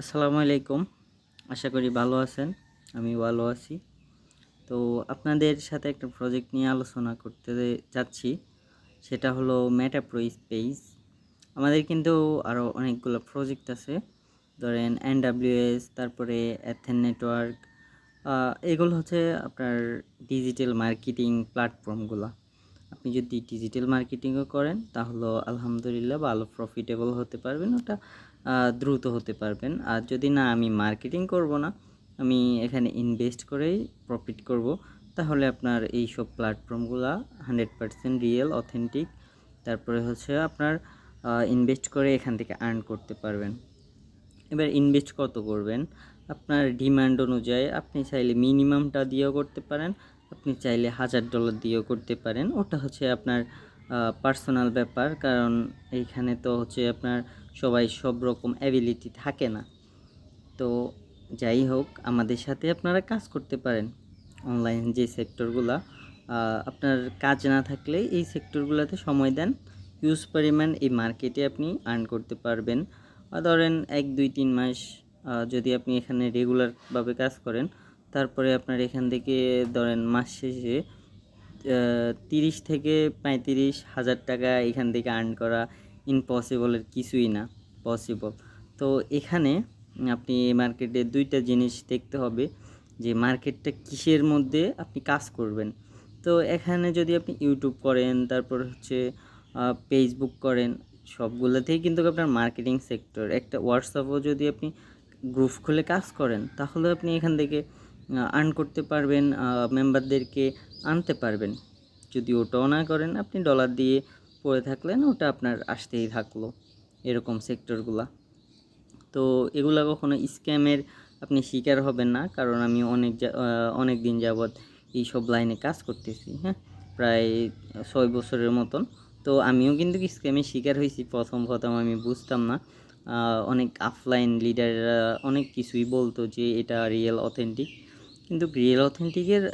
আসসালামু আলাইকুম। আশা করি ভালো আছেন আমি ভালো আছি। তো আপনাদের সাথে একটা প্রজেক্ট নিয়ে আলোচনা করতে যাচ্ছি, সেটা হলো মেটাপ্রো স্পেস আমাদের কিন্তু আরও অনেকগুলো প্রজেক্ট আছে, ধরেন এনডাব্লিউএস তারপরে অ্যাথেন নেটওয়ার্ক এগুলো হচ্ছে আপনার ডিজিটাল মার্কেটিং প্ল্যাটফর্মগুলো আপনি যদি ডিজিটাল মার্কেটিংও করেন, তাহলে আলহামদুলিল্লাহ ভালো প্রফিটেবল হতে পারবেন, ওটা দ্রুত হতে পারবেন। আর যদি না, আমি মার্কেটিং করব না, আমি এখানে ইনভেস্ট করেই প্রফিট করব, তাহলে আপনার এই সব প্ল্যাটফর্মগুলো হান্ড্রেড পারসেন্ট রিয়েল অথেন্টিক তারপরে হচ্ছে আপনার ইনভেস্ট করে এখান থেকে আর্ন করতে পারবেন। এবার ইনভেস্ট কত করবেন? আপনার ডিমান্ড অনুযায়ী আপনি চাইলে মিনিমামটা দিয়েও করতে পারেন আপনি চাইলে হাজার ডলার দিয়েও করতে পারেন। ওটা হচ্ছে আপনার পার্সোনাল ব্যাপার। কারণ এইখানে তো হচ্ছে আপনার সবাই সব রকম অ্যাবিলিটি থাকে না। তো যাই হোক, আমাদের সাথে আপনারা কাজ করতে পারেন। অনলাইন যে সেক্টরগুলা আপনার কাজ না থাকলে এই সেক্টরগুলোতে সময় দেন। ইউজ পরিমাণ এই মার্কেটে আপনি আর্ন করতে পারবেন। ধরেন এক, দুই, তিন মাস যদি আপনি এখানে রেগুলারভাবে কাজ করেন তারপরে আপনার এখান থেকে ধরেন মাস শেষে তিরিশ থেকে পঁয়ত্রিশ হাজার টাকা এখান থেকে আর্ন করা ইম্পসিবলের কিছুই না পসিবল তো এখানে আপনি মার্কেটে দুইটা জিনিস দেখতে হবে, যে মার্কেটটা কিসের মধ্যে আপনি কাজ করবেন। তো এখানে যদি আপনি ইউটিউব করেন, তারপর হচ্ছে ফেসবুক করেন সবগুলোতেই কিন্তু আপনার মার্কেটিং সেক্টর একটা হোয়াটসঅ্যাপও যদি আপনি গ্রুপ খুলে কাজ করেন, তাহলে আপনি এখান থেকে আর্ন করতে পারবেন মেম্বারদেরকে আনতে পারবেন। যদি ওটাও না করেন, আপনি ডলার দিয়ে পড়ে থাকলেন, ওটা আপনার আসতেই থাকল, এরকম সেক্টরগুলা তো এগুলা কখনো স্ক্যামের আপনি শিকার হবেন না, কারণ আমি অনেক অনেক দিন যাবৎ এই সব লাইনে কাজ করতেছি হ্যাঁ? প্রায় ছয় বছরের মতন। তো আমিও কিন্তু স্ক্যামের শিকার হয়েছি, প্রথম প্রথম আমি বুঝতাম না। অনেক অফলাইন লিডাররা অনেক কিছুই বলতো যে এটা রিয়েল অথেন্টিক কিন্তু রিয়েল অথেন্টিকের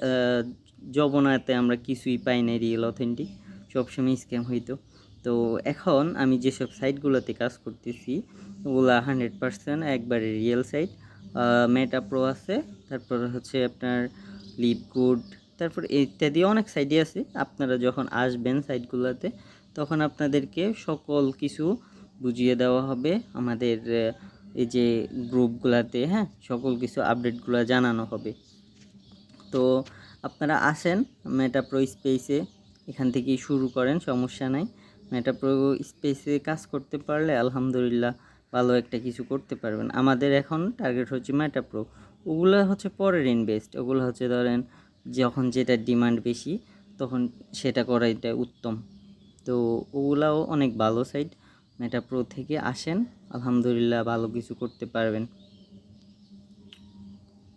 জবনাতে আমরা কিছুই পাই না রিয়েল অথেন্টিক সবসময় স্ক্যাম হইতো। তো এখন আমি যেসব সাইটগুলোতে কাজ করতেছি, ওগুলা হান্ড্রেড পার্সেন্ট একবারে রিয়েল সাইট মেটা প্রো আছে, তারপর হচ্ছে আপনার লিপ গুড তারপর ইত্যাদি অনেক সাইটই আছে। আপনারা যখন আসবেন সাইটগুলোতে তখন আপনাদেরকে সকল কিছু বুঝিয়ে দেওয়া হবে আমাদের এই যে গ্রুপগুলোতে হ্যাঁ? সকল কিছু আপডেটগুলো জানানো হবে। তো আপনারা আসেন মেটাপ্রো স্পেসে এখান থেকেই শুরু করেন, সমস্যা নাই। মেটাপ্রো স্পেসে কাজ করতে পারলে আলহামদুলিল্লাহ ভালো একটা কিছু করতে পারবেন। আমাদের এখন টার্গেট হচ্ছে মেটাপ্রো ওগুলো হচ্ছে পরের ইনভেস্ট ওগুলো হচ্ছে ধরেন, যখন যেটা ডিমান্ড বেশি, তখন সেটা করাইটা উত্তম। তো ওগুলাও অনেক ভালো সাইট মেটাপ্রো থেকে আসেন, আলহামদুলিল্লাহ ভালো কিছু করতে পারবেন।